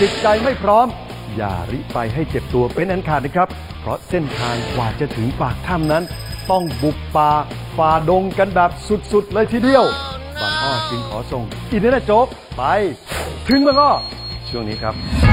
จิตใจไม่พร้อม อย่าริไปให้เจ็บตัวเป็นอันขาดนะครับ เพราะเส้นทางกว่าจะถึงปากถ้ำนั้น ต้องบุกป่าฝ่าดงกันแบบสุดๆ เลยทีเดียว บางอ้อจึงขอส่งอินเทอร์เน็ตโจ๊กไป ถึงบางอ้อช่วงนี้ครับ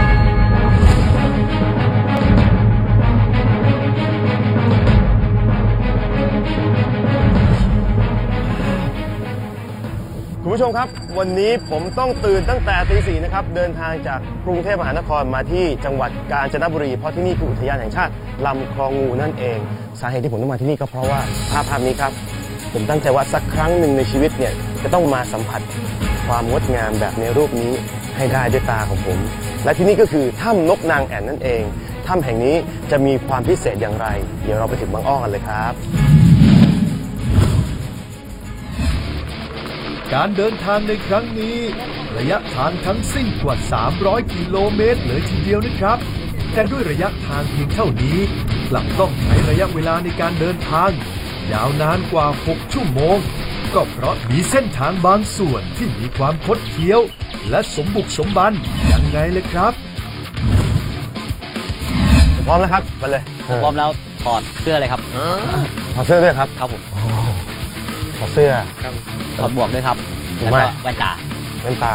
ผู้ชมครับ วันนี้ผมต้องตื่นตั้งแต่ตีสี่นะครับเดินทางจากกรุงเทพมหานครมาที่จังหวัดกาญจนบุรี เพราะที่นี่คืออุทยานแห่งชาติลำคลองงูนั่นเอง สาเหตุที่ผมต้องมาที่นี่ก็เพราะว่าภาพภาพนี้ครับ ผมตั้งใจว่าสักครั้งหนึ่งในชีวิตเนี่ยจะต้องมาสัมผัสความงดงามแบบในรูปนี้ให้ได้ด้วยตาของผม และที่นี่ก็คือถ้ำนกนางแอ่นนั่นเองถ้ำแห่งนี้จะมีความพิเศษอย่างไร เดี๋ยวเราไปถึงบางอ้อกันเลยครับ การเดินทางในครั้งนี้ ระยะทางทั้งสิ้นกว่า 300 กิโลเมตรเลยทีเดียวนะครับ แต่ด้วยระยะทางเพียงเท่านี้ กลับต้องใช้ระยะเวลาในการเดินทาง ยาวนานกว่า 6 ชั่วโมง ก็เพราะมีเส้นทางบางส่วนที่มีความคดเคี้ยว และสมบุกสมบันยังไงเลยครับพร้อมแล้วครับ ไปเลย พร้อมแล้วถอดเสื้อเลยครับถอดเสื้อด้วยครับ ครับผม ถอดเสื้อถอดหมวกด้วยครับผมแล้วว่าก็แว่นตาแว่นตา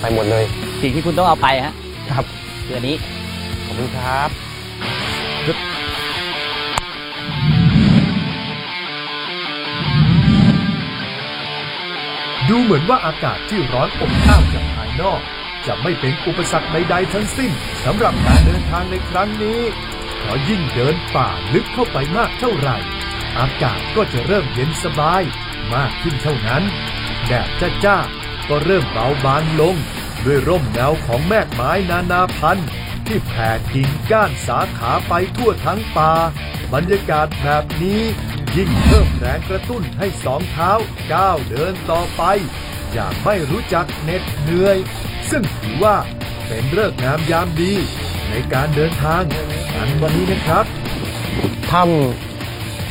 ไปหมดเลย สิ่งที่คุณต้องเอาไปฮะครับคืออันนี้ขอบคุณครับดูเหมือนว่าอากาศที่ร้อนอบอ้าวจากภายนอก จะไม่เป็นอุปสรรคใดๆทั้งสิ้นสำหรับการเดินทางในครั้งนี้เพราะยิ่งเดินป่าลึกเข้าไปมากเท่าไหร่ อากาศก็จะเริ่มเย็นสบาย มากขึ้นเท่านั้น แดดจ้าๆก็เริ่มเบาบางลง ด้วยร่มเงาของแมกไม้นานาพันธุ์ ที่แผ่กิ่งก้านสาขาไปทั่วทั้งป่า บรรยากาศแบบนี้ยิ่งเพิ่มแรงกระตุ้นให้สองเท้าก้าวเดินต่อไป อย่างไม่รู้จักเหน็ดเหนื่อย ซึ่งถือว่าเป็นเลิกษ์งามยามดี ในการเดินทางอันวันนี้นะครับถ้ำ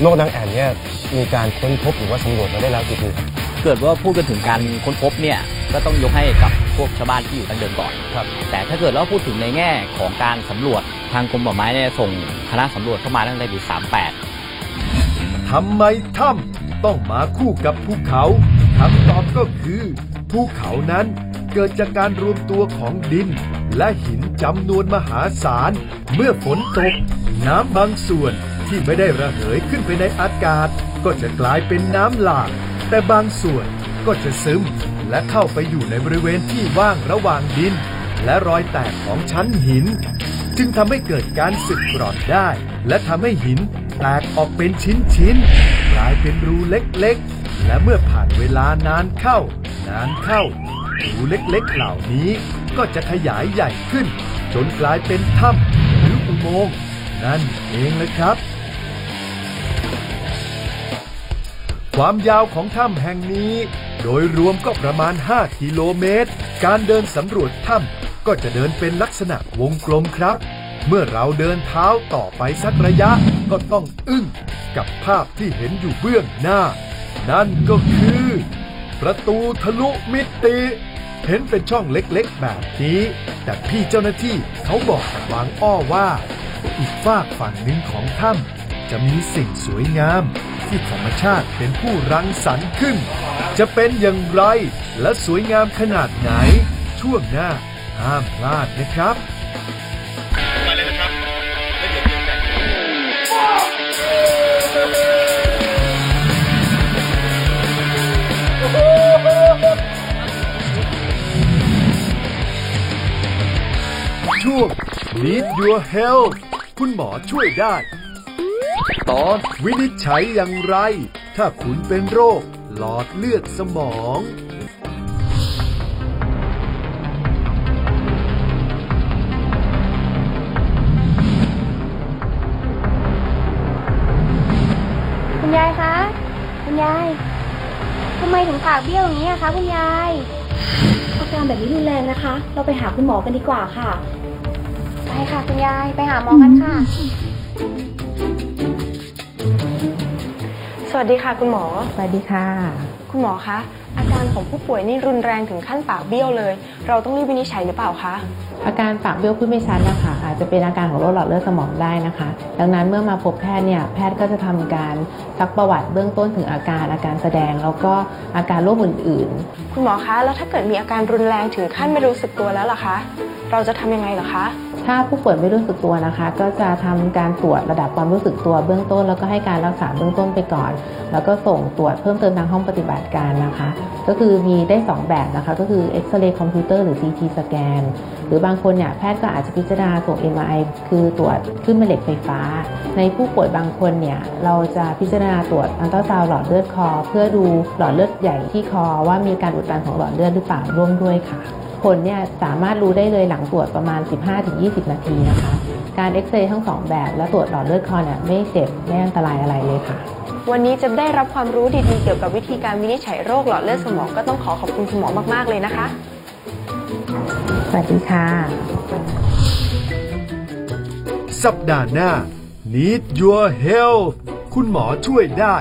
นกนางแอ่นเนี่ยมีการค้นพบหรือว่าสำรวจมาได้แล้วกี่ปีครับ เกิดว่าพูดกันถึงการค้นพบเนี่ยก็ต้องยกให้กับพวกชาวบ้านที่อยู่ตั้งเดิมก่อนครับ แต่ถ้าเกิดเราพูดถึงในแง่ของการสำรวจทางกรมป่าไม้เนี่ยส่งคณะสำรวจเข้ามาตั้งแต่ปี38ทำไมถ้ำต้องมาคู่กับภูเขาคำตอบก็คือภูเขานั้นเกิดจากการรวมตัวของดิน และหินจำนวนมหาศาล เมื่อฝนตก น้ำบางส่วน ที่ไม่ได้ระเหยขึ้นไปในอากาศ ก็จะกลายเป็นน้ำหลาก แต่บางส่วนก็จะซึม และเข้าไปอยู่ในบริเวณที่ว่างระหว่างดิน และรอยแตกของชั้นหิน จึงทำให้เกิดการสึกกร่อนได้ และทำให้หินแตกออกเป็นชิ้นๆกลายเป็นรูเล็กๆ และเมื่อผ่านเวลานานเข้า นานเข้า รูเล็กๆเหล่านี้ก็จะขยายใหญ่ขึ้น จนกลายเป็นถ้ำหรืออุโมงค์นั่นเองเลยครับ ความยาวของถ้ำแห่งนี้ โดยรวมก็ประมาณ 5 กิโลเมตร การเดินสำรวจถ้ำก็จะเดินเป็นลักษณะวงกลมครับ เมื่อเราเดินเท้าต่อไปสักระยะก็ต้องอึ้งกับภาพที่เห็นอยู่เบื้องหน้า นั่นก็คือ ประตูทะลุมิติ เห็นเป็นช่องเล็กๆแบบนี้ แต่พี่เจ้าหน้าที่เขาบอกกับบางอ้อว่า อีกฝากฝั่งหนึ่งของถ้ำจะมีสิ่งสวยงาม ที่ธรรมชาติเป็นผู้รังสรรค์ขึ้น จะเป็นอย่างไรและสวยงามขนาดไหน ช่วงหน้าห้ามพลาดนะครับช่วง Need Your Help คุณหมอช่วยได้ ตอนวินิจฉัยอย่างไร ถ้าคุณเป็นโรค หลอดเลือดสมอง คุณยายคะ คุณยายทำไมถึงปากเบี้ยวอย่างนี้อะคะ คุณยายอาการแบบนี้รุนแรงนะคะ เราไปหาคุณหมอกันดีกว่าค่ะ ไปค่ะ คุณยาย ไปหาหมอกันค่ะ สวัสดีค่ะคุณหมอ สวัสดีค่ะ คุณหมอคะอาการของผู้ป่วยนี่รุนแรงถึงขั้นปากเบี้ยวเลย เราต้องรีบวินิจฉัยหรือเปล่าคะอาการปากเบี้ยวพูดไม่ชัดนะคะอาจจะเป็นอาการของโรคหลอดเลือดสมองได้นะคะ ดังนั้นเมื่อมาพบแพทย์เนี่ยแพทย์ก็จะทำการซักประวัติเบื้องต้นถึงอาการอาการแสดง แล้วก็อาการโรคอื่นคุณหมอคะแล้วถ้าเกิดมีอาการรุนแรงถึงขั้นไม่รู้สึกตัวแล้วล่ะคะ เราจะทำยังไงเหรอคะๆ ถ้าผู้ป่วยไม่รู้สึกตัวนะคะ ก็จะทำการตรวจระดับความรู้สึกตัวเบื้องต้น แล้วก็ให้การรักษาเบื้องต้นไปก่อน แล้วก็ส่งตรวจเพิ่มเติมทางห้องปฏิบัติการนะคะ ก็คือมีได้ 2 แบบนะคะ ก็คือเอ็กซเรย์คอมพิวเตอร์หรือ CT สแกนหรือบางคนเนี่ยแพทย์ก็อาจจะพิจารณาส่ง MRI คือตรวจขึ้นแม่เหล็กไฟฟ้า ในผู้ป่วยบางคนเนี่ยเราจะพิจารณาตรวจอัลตราซาวด์หลอดเลือดคอ เพื่อดูหลอดเลือดใหญ่ที่คอว่ามีการอุดตันของหลอดเลือดหรือเปล่าร่วมด้วยค่ะ ผลเนี่ยสามารถรู้ได้เลยหลังตรวจประมาณ 15-20 นาทีนะคะ การเอ็กซเรย์ทั้งสองแบบและตรวจหลอดเลือดคอเนี่ยไม่เจ็บไม่อันตรายอะไรเลยค่ะ วันนี้จะได้รับความรู้ดีๆเกี่ยวกับวิธีการวินิจฉัยโรคหลอดเลือดสมองก็ต้องขอขอบคุณคุณหมอมากๆเลยนะคะ สวัสดีค่ะ สัปดาห์หน้า Need Your Health คุณหมอช่วยได้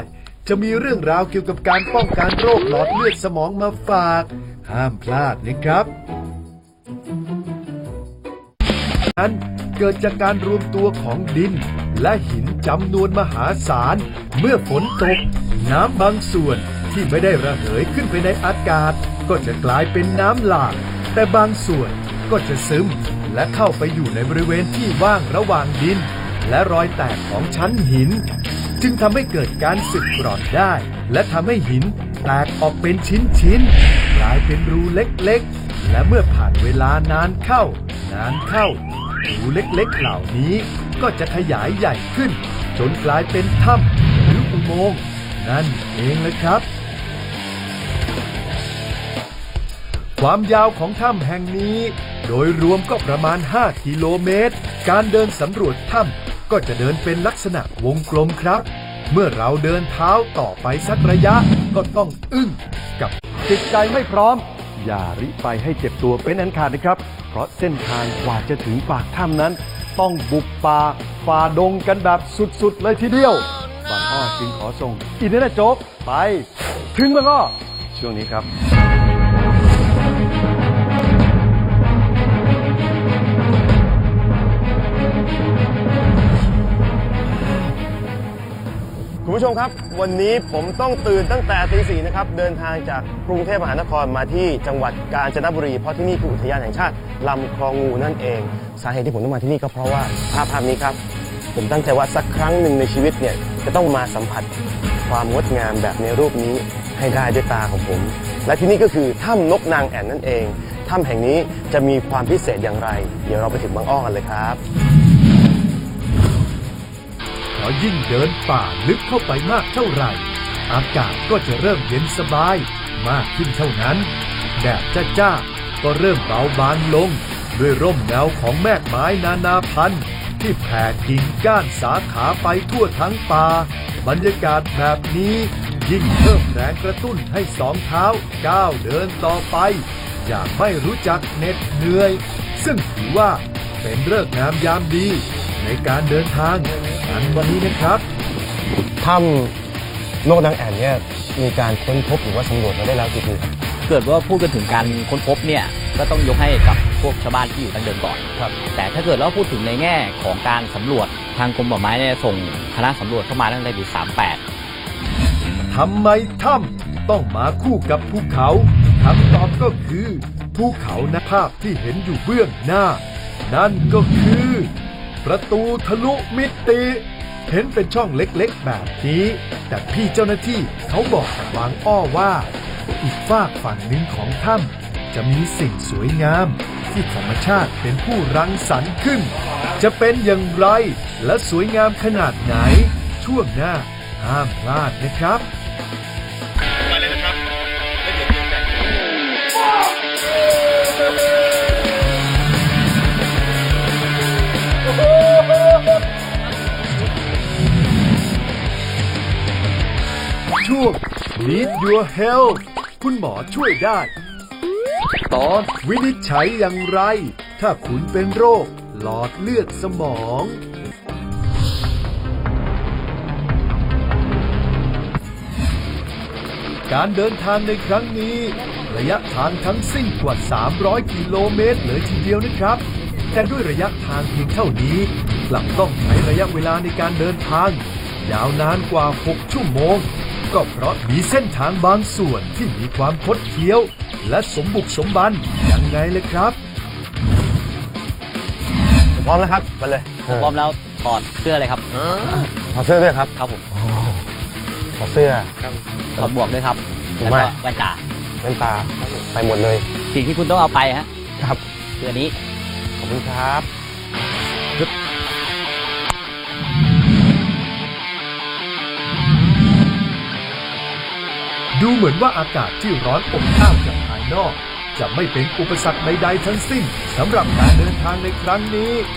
จะมีเรื่องราวเกี่ยวกับการป้องกันโรคหลอดเลือดสมองมาฝาก ห้ามพลาดนะครับนั้นเกิดจากการรวมตัวของดิน และหินจำนวนมหาศาล เมื่อฝนตก น้ำบางส่วนที่ไม่ได้ระเหยขึ้นไปในอากาศ ก็จะกลายเป็นน้ำหลาก แต่บางส่วนก็จะซึม และเข้าไปอยู่ในบริเวณที่ว่างระหว่างดิน และรอยแตกของชั้นหิน จึงทำให้เกิดการสึกกร่อนได้ และทำให้หินแตกออกเป็นชิ้นๆ กลายเป็นรูเล็กๆ และเมื่อผ่านเวลานานเข้า นานเข้า รูเล็กๆ เหล่านี้ก็จะขยายใหญ่ขึ้น จนกลายเป็นถ้ำหรืออุโมงค์นั่นเองเลยครับ ความยาวของถ้ำแห่งนี้ โดยรวมก็ประมาณ 5 กิโลเมตร การเดินสำรวจถ้ำก็จะเดินเป็นลักษณะวงกลมครับ เมื่อเราเดินเท้าต่อไปสักระยะก็ต้องอึ้งกับ จิตใจไม่พร้อม อย่าริไปให้เจ็บตัวเป็นอันขาดนะครับ เพราะเส้นทางกว่าจะถึงปากถ้ำนั้น ต้องบุกป่าฝ่าดงกันแบบสุดๆ เลยทีเดียวบางอ้อจึงขอส่งอินเนอร์โจ๊กไป ถึงบางอ้อช่วงนี้ครับ คุณผู้ชมครับ วันนี้ผมต้องตื่นตั้งแต่ตีสี่นะครับ เดินทางจากกรุงเทพมหานครมาที่จังหวัดกาญจนบุรี เพราะที่นี่คืออุทยานแห่งชาติลำคลองงูนั่นเอง สาเหตุที่ผมต้องมาที่นี่ก็เพราะว่าภาพภาพนี้ครับ ผมตั้งใจว่าสักครั้งหนึ่งในชีวิตเนี่ยจะต้องมาสัมผัสความงดงามแบบในรูปนี้ให้ได้ด้วยตาของผม และที่นี่ก็คือถ้ำนกนางแอ่นนั่นเองถ้ำแห่งนี้จะมีความพิเศษอย่างไร เดี๋ยวเราไปถึงบางอ้อกันเลยครับ ราะยิ่งเดินป่าลึกเข้าไปมากเท่าไหร่ อากาศก็จะเริ่มเย็นสบายมากขึ้นเท่านั้น แดดจ้าจ้าๆก็เริ่มเบาบางลง ด้วยร่มเงาของแมกไม้นานาพันธุ์ ที่แผ่กิ่งก้านสาขาไปทั่วทั้งป่า บรรยากาศแบบนี้ ยิ่งเพิ่มแรงกระตุ้นให้สองเท้าก้าวเดินต่อไป อย่างไม่รู้จักเหน็ดเหนื่อย ซึ่งถือว่าเป็นเลิกษ์งามยามดี ในการเดินทางกันวันนี้นะครับถ้ำนกนางแอ่นเนี่ยมีการค้นพบหรือว่าสำรวจมาได้แล้วกี่ปีครับ เกิดว่าพูดกันถึงการค้นพบเนี่ยก็ต้องยกให้กับพวกชาวบ้านที่อยู่ตั้งเดิมก่อนครับ แต่ถ้าเกิดเราพูดถึงในแง่ของการสำรวจทางกรมป่าไม้เนี่ยส่งคณะสำรวจเข้ามาตั้งแต่ปี 38ทำไมถ้ำต้องมาคู่กับภูเขาคำตอบก็คือภูเขาในภาพที่เห็นอยู่เบื้องหน้า นั่นก็คือ ประตูทะลุมิติ เห็นเป็นช่องเล็กๆแบบนี้ แต่พี่เจ้าหน้าที่เขาบอกกับบางอ้อว่า อีกฝากฝั่งหนึ่งของถ้ำจะมีสิ่งสวยงาม ที่ธรรมชาติเป็นผู้รังสรรค์ขึ้น จะเป็นอย่างไรและสวยงามขนาดไหน ช่วงหน้าห้ามพลาดนะครับ Need Your Health คุณหมอช่วยได้ ตอนวินิจฉัยอย่างไร ถ้าคุณเป็นโรค หลอดเลือดสมองคการเดินทางในครั้งนี้ ระยะทางทั้งสิ้นกว่า 300 กิโลเมตรเลยทีเดียวนะครับ แต่ด้วยระยะทางเพียงเท่านี้กลับต้องใช้ระยะเวลาในการเดินทาง ยาวนานกว่า 6 ชั่วโมง ก็เพราะมีเส้นทางบางส่วนที่มีความคดเคี้ยว และสมบุกสมบันยังไงเลยครับพร้อมแล้วครับไปเลยพร้อมแล้วถอดเสื้อเลยครับถอดเสื้อด้วยครับครับผมถอดเสื้อถอดหมวกด้วยครับถูกแล้วไหมก็แว่นตาแว่นตาไปหมดเลย สิ่งที่คุณต้องเอาไปฮะครับคืออันนี้ขอบคุณครับ ดูเหมือนว่าอากาศที่ร้อนอบอ้าวจากภายนอก จะไม่เป็นอุปสรรคใดๆทั้งสิ้นสำหรับการเดินทางในครั้งนี้